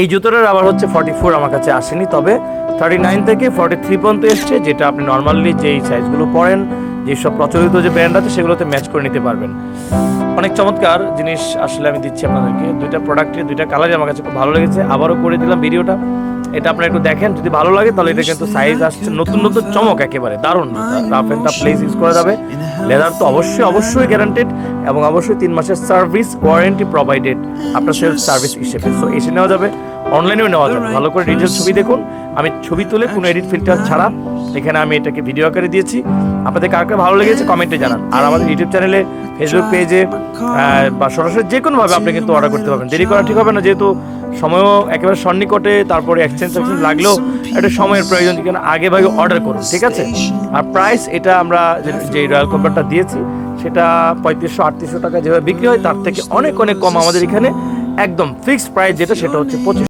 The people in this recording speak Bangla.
এই জুতোটার আবার হচ্ছে ফর্টি ফোর আমার কাছে আসেনি, তবে থার্টি নাইন থেকে ফর্টি থ্রি পর্যন্ত এসছে, যেটা আপনি নর্মালি যেই সাইজগুলো পরেন, যেসব প্রচলিত যে ব্র্যান্ড আছে, সেগুলোতে ম্যাচ করে নিতে পারবেন। অনেক চমৎকার জিনিস আসলে আমি দিচ্ছি আপনাদেরকে। দুইটা প্রোডাক্টের দুইটা কালারই আমার কাছে খুব ভালো লেগেছে। আবারও করে দিলাম ভিডিওটা এটা আপনারা একটু দেখেন, যদি ভালো লাগে তাহলে এটা কিন্তু সাইজ আসছে, নতুন নতুন চমক একেবারে, দারুণ। Rough and tough place use করা যাবে। লেদার তো অবশ্যই অবশ্যই গ্যারান্টেড এবং অবশ্যই তিন মাসের সার্ভিস ওয়ারেন্টি প্রোভাইডেড আপনার সেলফ সার্ভিস হিসেবে। সো এসে নেওয়া যাবে অনলাইনেও নেওয়া যাবে। ভালো করে ডিটেলস ছবি দেখুন। আমি ছবি তুলে কোনো এডিট ফিল্টার ছাড়া এখানে আমি এটাকে ভিডিও আকারে দিয়েছি। আপনাদের কার কার ভালো লেগেছে কমেন্টে জানান। আর আমাদের ইউটিউব চ্যানেলে ফেসবুক পেজে বা সরাসরি যে কোনোভাবে আপনি কিন্তু অর্ডার করতে পারবেন। দেরি করা ঠিক হবে না, যেহেতু সময়ও একেবারে সন্নিকটে, তারপরে এক্সচেঞ্জ টেক্সচেঞ্জ লাগলেও একটা সময়ের প্রয়োজন, যেখানে আগে ভাগে অর্ডার করুন, ঠিক আছে? আর প্রাইস এটা আমরা যে রয়্যাল কম্পারটা দিয়েছি, সেটা পঁয়ত্রিশশো, আটত্রিশশো টাকা যেভাবে বিক্রি হয়, তার থেকে অনেক অনেক কম আমাদের এখানে একদম ফিক্সড প্রাইস যেটা, সেটা হচ্ছে পঁচিশ